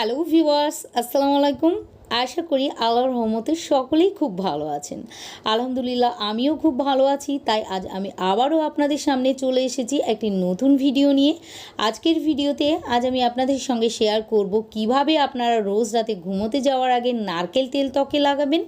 Hello viewers আসসালামু আলাইকুম আশা করি আল্লাহর রহমতে সকলেই খুব ভালো আছেন। আলহামদুলিল্লাহ, আমিও খুব ভালো আছি। তাই আজ আমি আবারও আপনাদের সামনে চলে এসেছি একটি নতুন ভিডিও নিয়ে। আজকের ভিডিওতে আজ আমি আপনাদের সঙ্গে শেয়ার করব কীভাবে আপনারা রোজ রাতে ঘুমোতে যাওয়ার আগে নারকেল তেল ত্বকে লাগাবেন,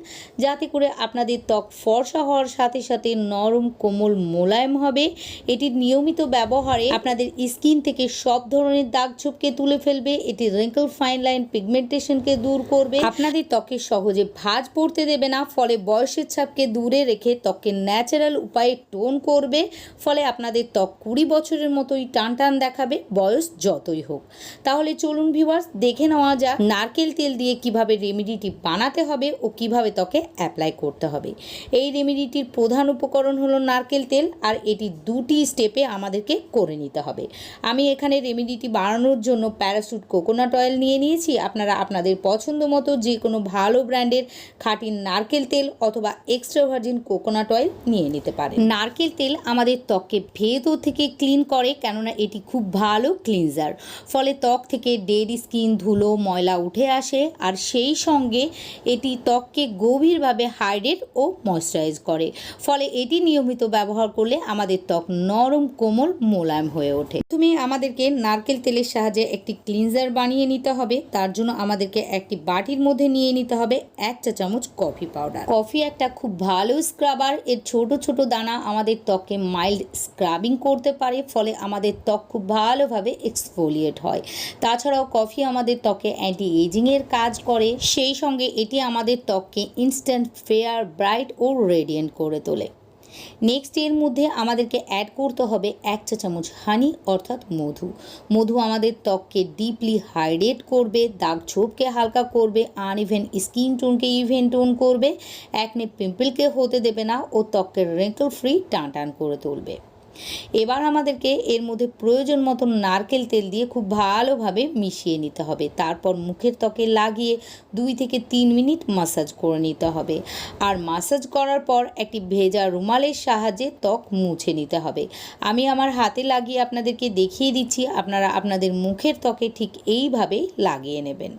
যাতে করে আপনাদের ত্বক ফর্সা হওয়ার সাথে সাথে নরম কোমল মোলায়েম হবে। এটির নিয়মিত ব্যবহারে আপনাদের স্কিন থেকে সব ধরনের দাগ ছোপকে তুলে ফেলবে। এটি রিঙ্কল ফাইন লাইন পিগমেন্টেশনকে দূর করবে। আপনাদের ত্বকে সহজে ভাঁজ পড়তে দেবে না, ফলে বয়সের ছাপকে দূরে রেখে ত্বককে ন্যাচারাল উপায়ে টোন করবে, ফলে আপনাদের ত্বক কুড়ি বছরের মতোই টান টান দেখাবে, বয়স যতই হোক। তাহলে চলুন ভিউয়ার্স দেখে নেওয়া যাক নারকেল তেল দিয়ে কীভাবে রেমেডিটি বানাতে হবে ও কীভাবে ত্বকে অ্যাপ্লাই করতে হবে। এই রেমেডিটির প্রধান উপকরণ হলো নারকেল তেল, আর এটি দুটি স্টেপে আমাদেরকে করে নিতে হবে। আমি এখানে রেমেডিটি বানানোর জন্য প্যারাসুট কোকোনাট অয়েল নিয়ে নিয়েছি, আপনারা আপনাদের পছন্দ মতো যে কোনো ভালো ব্র্যান্ডের খাঁটি নারকেল তেল অথবা এক্সট্রা ভার্জিন কোকোনাট অয়েল নিয়ে নিতে পারেন নারকেল তেল আমাদের ত্বককে ভেতর থেকে ক্লিন করে, কেননা এটি খুব ভালো ক্লিনজার। ফলে ত্বক থেকে ডেড স্কিন, ধুলো, ময়লা উঠে আসে আর সেই সঙ্গে এটি ত্বককে গভীরভাবে হাইড্রেট ও ময়শ্চারাইজ করে। ফলে এটি নিয়মিত ব্যবহার করলে আমাদের ত্বক নরম, কোমল, মোলায়েম হয়ে ওঠে। তুমি আমাদেরকে নারকেল তেলের সাহায্যে একটি ক্লিনজার বানিয়ে নিতে হবে। তার জন্য আমাদেরকে একটি বাটির মধ্যে নিয়ে নিতে হবে এক চা চামচ কফি পাউডার। কফি একটা খুব ভালো স্ক্রাবার। এর ছোট ছোট দানা আমাদের ত্বকে মাইল্ড স্ক্রাবিং করতে পারে, ফলে আমাদের ত্বক খুব ভালোভাবে এক্সফোলিয়েট হয়। তাছাড়াও কফি আমাদের ত্বকে অ্যান্টি এজিংয়ের কাজ করে। সেই সঙ্গে এটি আমাদের ত্বককে ইনস্ট্যান্ট ফেয়ার ব্রাইট ও রেডিয়েন্ট করে তোলে। নেক্সট এর মধ্যে আমাদেরকে অ্যাড করতে হবে এক চা চামচ হানি অর্থাৎ মধু। মধু আমাদের ত্বককে ডিপলি হাইড্রেট করবে, দাগ ছোপকে হালকা করবে আনইভেন স্কিন টোনকে ইভেন টোন করবে একনে পিম্পলকে হতে দেবে না, ও ত্বককে রেঙ্কল ফ্রি টান টান করে তুলবে। এবার আমাদেরকে এর মধ্যে প্রয়োজন মতো নারকেল তেল দিয়ে খুব ভালোভাবে মিশিয়ে নিতে হবে। তারপর মুখের ত্বকে লাগিয়ে দুই থেকে তিন মিনিট মাসাজ করে নিতে হবে। আর মাসাজ করার পর একটি ভেজা রুমালের সাহায্যে ত্বক মুছে নিতে হবে। আমি আমার হাতে লাগিয়ে আপনাদেরকে দেখিয়ে দিচ্ছি, আপনারা আপনাদের মুখের ত্বকে ঠিক এইভাবেই লাগিয়ে নেবেন।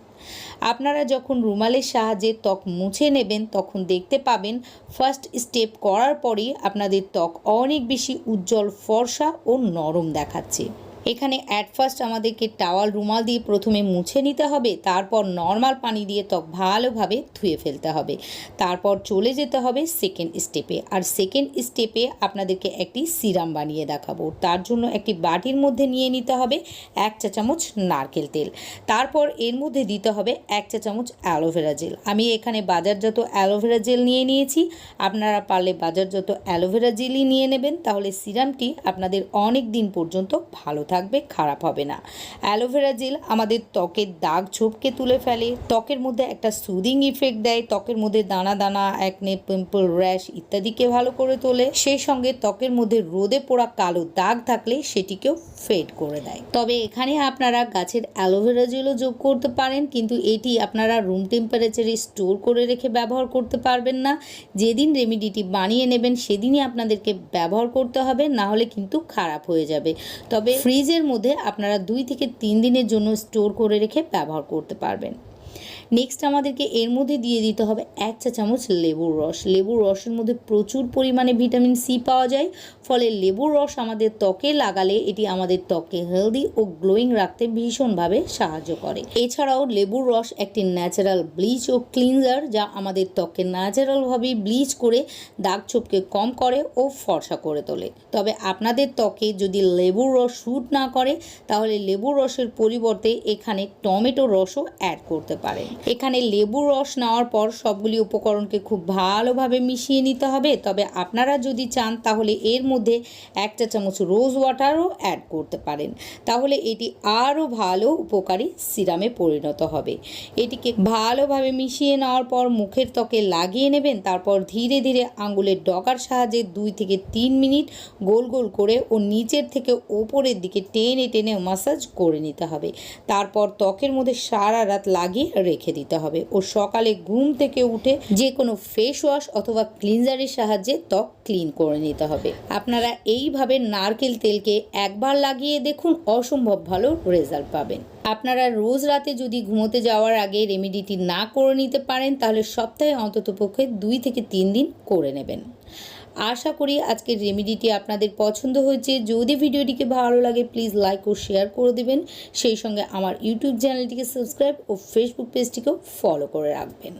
আপনারা যখন রুমালের সাহায্যে ত্বক মুছে নেবেন, তখন দেখতে পাবেন ফার্স্ট স্টেপ করার পরেই আপনাদের ত্বক অনেক বেশি উজ্জ্বল ফর্সা ও নরম দেখাচ্ছে। এখানে অ্যাট ফার্স্ট আমাদেরকে টাওয়াল রুমাল দিয়ে প্রথমে মুছে নিতে হবে, তারপর নর্মাল পানি দিয়ে ত্বক ভালোভাবে ধুয়ে ফেলতে হবে, তারপর চলে যেতে হবে সেকেন্ড স্টেপে আর সেকেন্ড স্টেপে আপনাদেরকে একটি সিরাম বানিয়ে দেখাবো, তার জন্য একটি বাটির মধ্যে নিয়ে নিতে হবে এক চা চামচ নারকেল তেল, তারপর এর মধ্যে দিতে হবে এক চা চামচ অ্যালোভেরা জেল আমি এখানে বাজারজাত অ্যালোভেরা জেল নিয়ে নিয়েছি, আপনারা পারলে বাজারজাত অ্যালোভেরা জেলই নিয়ে নেবেন, তাহলে সিরামটি আপনাদের অনেক দিন পর্যন্ত ভালো থাকবে, খারাপ হবে না। অ্যালোভেরা জেল আমাদের ত্বকের দাগ ছোপকে তুলে ফেলে। ত্বকের মধ্যে একটা সুদিং ইফেক্ট দেয়। ত্বকের মধ্যে দানা দানা একনে পিম্পল র্যাশ ইত্যাদিকে ভালো করে তোলে। সেই সঙ্গে ত্বকের মধ্যে রোদে পোড়া কালো দাগ থাকলে সেটিকেও ফেড করে দেয়। তবে এখানে আপনারা গাছের অ্যালোভেরা জেলও যোগ করতে পারেন, কিন্তু এটি আপনারা রুম টেম্পারেচারে স্টোর করে রেখে ব্যবহার করতে পারবেন না। যেদিন রেমিডিটি বানিয়ে নেবেন, সেদিনই আপনাদেরকে ব্যবহার করতে হবে, না হলে কিন্তু খারাপ হয়ে যাবে। তবে ফ্রিজের মধ্যে আপনারা দুই থেকে তিন দিনের জন্য স্টোর করে রেখে ব্যবহার করতে পারবেন। নেক্সট আমাদেরকে এর মধ্যে দিয়ে দিতে হবে এক চা চামচ লেবুর রস। লেবুর রসের মধ্যে প্রচুর পরিমাণে ভিটামিন সি পাওয়া যায়, ফলে লেবুর রস আমাদের ত্বকে লাগালে এটি আমাদের ত্বককে হেলদি ও গ্লোয়িং রাখতে ভীষণভাবে সাহায্য করে। এছাড়াও লেবুর রস একটি ন্যাচারাল ব্লিচ ও ক্লিনজার যা আমাদের ত্বককে ন্যাচারালভাবে ব্লিচ করে দাগ ছোপকে কম করে ও ফর্সা করে তোলে। তবে আপনাদের ত্বকে যদি লেবুর রস শ্যুট না করে, তাহলে লেবুর রসের পরিবর্তে এখানে টমেটো রসও অ্যাড করতে পারেন। এখানে লেবুর রস নেওয়ার পর সবগুলি উপকরণকে খুব ভালোভাবে মিশিয়ে নিতে হবে। তবে আপনারা যদি চান, তাহলে এর মধ্যে এক চা চামচ রোজ ওয়াটারও অ্যাড করতে পারেন। তাহলে এটি আরও ভালো উপকারী সিরামে পরিণত হবে। এটিকে ভালোভাবে মিশিয়ে নেওয়ার পর মুখের ত্বকে লাগিয়ে নেবেন। তারপর ধীরে ধীরে আঙুলের ডগার সাহায্যে দুই থেকে তিন মিনিট গোল গোল করে ও নিচের থেকে ওপরের দিকে টেনে টেনে মাসাজ করে নিতে হবে। তারপর ত্বকের মধ্যে সারা রাত লাগিয়ে রেখে দিতে হবে। ও সকালে ঘুম থেকে উঠে যে কোনো ফেস ওয়াশ অথবা ক্লিনজারের সাহায্যে ত্বক ক্লিন করে নিতে হবে। আপনারা এইভাবে নারকেল তেলকে একবার লাগিয়ে দেখুন, অসম্ভব ভালো রেজাল্ট পাবেন। আপনারা রোজ রাতে যদি ঘুমোতে যাওয়ার আগে রেমেডিটি না করে নিতে পারেন, তাহলে সপ্তাহে অন্ততপক্ষে দুই থেকে তিন দিন করে নেবেন। আশা করি আজকের রেমিডিটি আপনাদের পছন্দ হয়েছে। যদি ভিডিওটিকে ভালো লাগে প্লিজ লাইক ও শেয়ার করে দেবেন। সেই সঙ্গে আমার ইউটিউব চ্যানেলটিকে সাবস্ক্রাইব ও ফেসবুক পেজটিকেও ফলো করে রাখবেন।